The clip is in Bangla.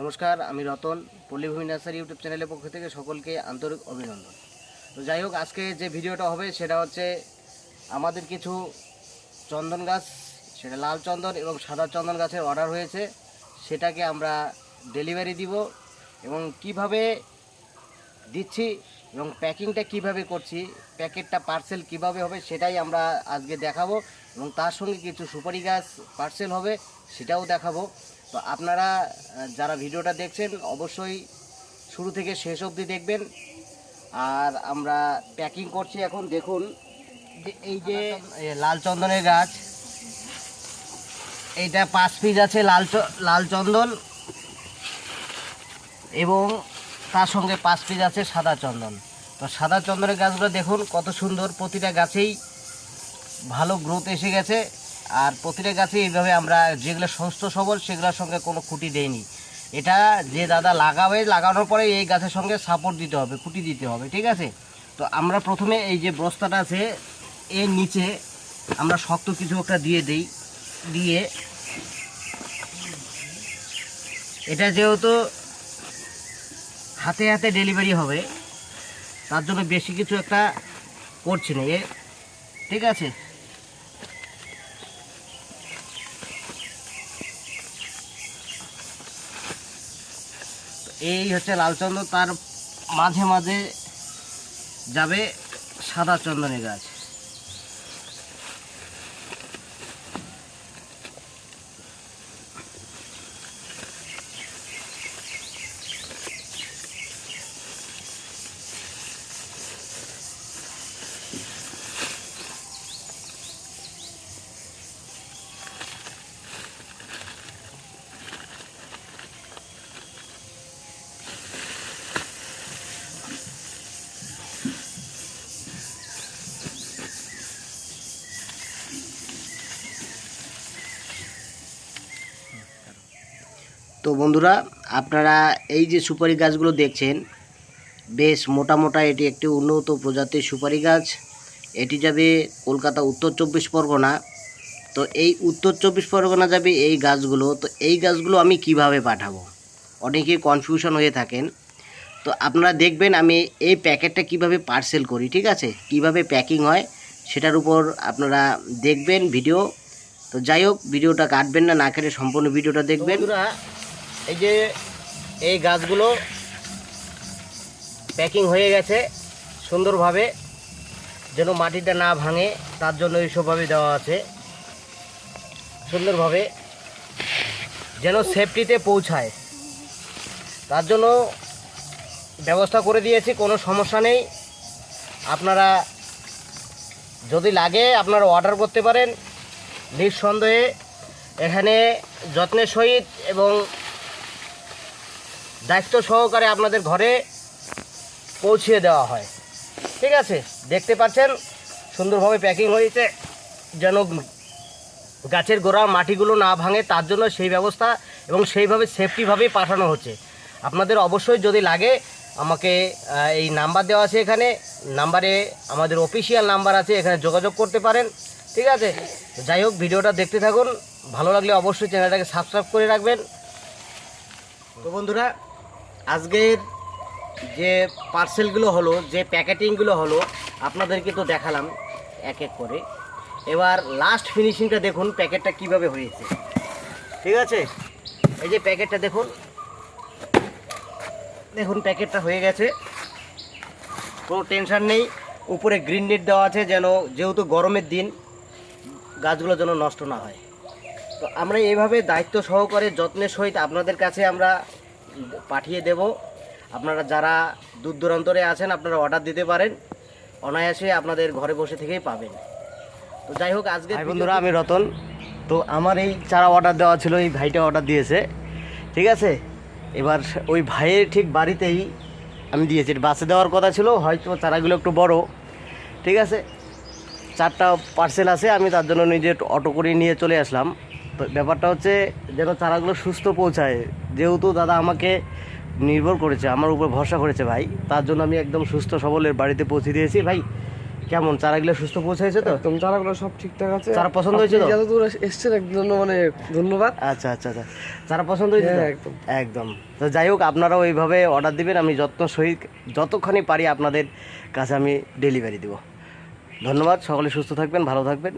নমস্কার, আমি রতন, পল্লীভূমি নার্সারি ইউটিউব চ্যানেলের পক্ষ থেকে সকলকে আন্তরিক অভিনন্দন। তো যাই হোক, আজকে যে ভিডিওটা হবে সেটা হচ্ছে আমাদের কিছু চন্দন গাছ, সেটা লাল চন্দন এবং সাদা চন্দন গাছের অর্ডার হয়েছে। সেটাকে আমরা ডেলিভারি দিব এবং কীভাবে দিচ্ছি এবং প্যাকিংটা কীভাবে করছি, প্যাকেটটা পার্সেল কীভাবে হবে সেটাই আমরা আজকে দেখাবো এবং তার সঙ্গে কিছু সুপারি গাছ পার্সেল হবে সেটাও দেখাবো। তো আপনারা যারা ভিডিওটা দেখছেন, অবশ্যই শুরু থেকে শেষ অবধি দেখবেন। আর আমরা প্যাকিং করছি এখন, দেখুন, যে এই যে লাল চন্দনের গাছ, এইটা পাঁচ পিস আছে লাল লাল চন্দন, এবং তার সঙ্গে পাঁচ পিস আছে সাদা চন্দন। তো সাদা চন্দনের গাছগুলো দেখুন, কত সুন্দর প্রতিটা গাছেই ভালো গ্রোথ এসে গেছে। আর প্রতিটা গাছে এইভাবে আমরা যেগুলো সুস্থ সবল, সেগুলোর সঙ্গে কোনো খুঁটি দেইনি। এটা যে দাদা লাগাবে, লাগানোর পরে এই গাছের সঙ্গে সাপোর্ট দিতে হবে, খুঁটি দিতে হবে, ঠিক আছে? তো আমরা প্রথমে এই যে বস্তাটা আছে, এর নিচে আমরা শক্ত কিছু একটা দিয়ে দিই, দিয়ে এটা যেহেতু হাতে হাতে ডেলিভারি হবে, তার জন্য বেশি কিছু একটা করছি না, এ ঠিক আছে? এই হচ্ছে লাল চন্দন তার মাঝে মাঝে যাবে সাদা চন্দনের গাছ। তো বন্ধুরা, আপনারা এই যে সুপারি গাছগুলো দেখছেন, বেশ মোটা মোটা, এটি একটি উন্নত প্রজাতির সুপারি গাছ। এটি যাবে কলকাতা উত্তর চব্বিশ পরগনা। তো এই উত্তর চব্বিশ পরগনা যাবে এই গাছগুলো। তো এই গাছগুলো আমি কীভাবে পাঠাবো? অনেকে কনফিউশন হয়ে থাকেন। তো আপনারা দেখবেন, আমি এই প্যাকেটটা কীভাবে পার্সেল করি, ঠিক আছে? কীভাবে প্যাকিং হয়, সেটার উপর আপনারা দেখবেন ভিডিও তো যাই হোক, ভিডিওটা কাটবেন না না কেটে সম্পূর্ণ ভিডিওটা দেখবেন। এই যে এই গাছগুলো প্যাকিং হয়ে গেছে সুন্দরভাবে, যেন মাটিটা না ভাঙে, তার জন্য এইসবভাবে দেওয়া আছে। সুন্দরভাবে যেন সেফটিতে পৌঁছায়। তার জন্য ব্যবস্থা করে দিয়েছি, কোনো সমস্যা নেই। আপনারা যদি লাগে, আপনারা অর্ডার করতে পারেন। নিঃসন্দেহে এখানে যত্নের সহিত এবং দায়িত্ব সহকারে আপনাদের ঘরে পৌঁছিয়ে দেওয়া হয়। ঠিক আছে? দেখতে পাচ্ছেন, সুন্দরভাবে প্যাকিং হয়েছে। যেন গাছের গোড়া, মাটিগুলো না ভাঙে, তার জন্য সেই ব্যবস্থা এবং সেইভাবে সেফটিভাবেই পাঠানো হচ্ছে। আপনাদের অবশ্যই যদি লাগে, আমাকে এই নাম্বার দেওয়া আছে এখানে। নাম্বারে আমাদের অফিসিয়াল নাম্বার আছে, এখানে যোগাযোগ করতে পারেন। ঠিক আছে? যাই হোক, ভিডিওটা দেখতে থাকুন। ভালো লাগলে অবশ্যই চ্যানেলটাকে সাবস্ক্রাইব করে রাখবেন। তো বন্ধুরা আজকের যে পার্সেলগুলো হলো, যে প্যাকেটিংগুলো হলো, আপনাদেরকে তো দেখালাম এক এক করে। এবার লাস্ট ফিনিশিংটা দেখুন, প্যাকেটটা কীভাবে হয়েছে। ঠিক আছে? এই যে প্যাকেটটা দেখুন। দেখুন, প্যাকেটটা হয়ে গেছে। কোনো টেনশান নেই। উপরে গ্রিন নেট দেওয়া আছে যেন, যেহেতু গরমের দিন, গাছগুলো যেন নষ্ট না হয়। তো আমরা এইভাবে দায়িত্ব সহকারে, যত্নের সহিত আপনাদের কাছে আমরা পাঠিয়ে দেব। আপনারা যারা দূর দূরান্তরে আছেন আপনারা অর্ডার দিতে পারেন। অনায়াসে আপনাদের ঘরে বসে থেকেই পাবেন। তো যাই হোক আজকে বন্ধুরা আমি রতন। তো আমার এই চারা অর্ডার দেওয়া ছিল এই ভাইটা অর্ডার দিয়েছে। ঠিক আছে? এবার ওই ভাইয়ের ঠিক বাড়িতেই আমি দিয়েছি। বাসে দেওয়ার কথা ছিল হয়তো চারাগুলো একটু বড়। ঠিক আছে? চারটা পার্সেল আছে আমি তার জন্য নিজে অটো করে নিয়ে চলে আসলাম। তো ব্যাপারটা হচ্ছে যেন চারাগুলো সুস্থ পৌঁছায়। যেহেতু দাদা আমাকে নির্ভর করেছে আমার উপর ভরসা করেছে ভাই তার জন্য আমি একদম সুস্থ সবলের বাড়িতে পৌঁছে দিয়েছি। ভাই কেমন? চারাগুলো সুস্থ পৌঁছাইছে তো? একদম চারাগুলো সব ঠিকঠাক আছে। চারা পছন্দ হয়েছে তো? আপনি যত দূর এসছেন একদম মানে ধন্যবাদ। আচ্ছা আচ্ছা আচ্ছা। চারা পছন্দ হয়েছে তো? হ্যাঁ, একদম। একদম। তো যাই হোক আপনারাও এইভাবে অর্ডার দিবেন আমি যত্ন সহিত যতক্ষণই পারি আপনাদের কাছে আমি ডেলিভারি দেব। ধন্যবাদ সকলে সুস্থ থাকবেন ভালো থাকবেন।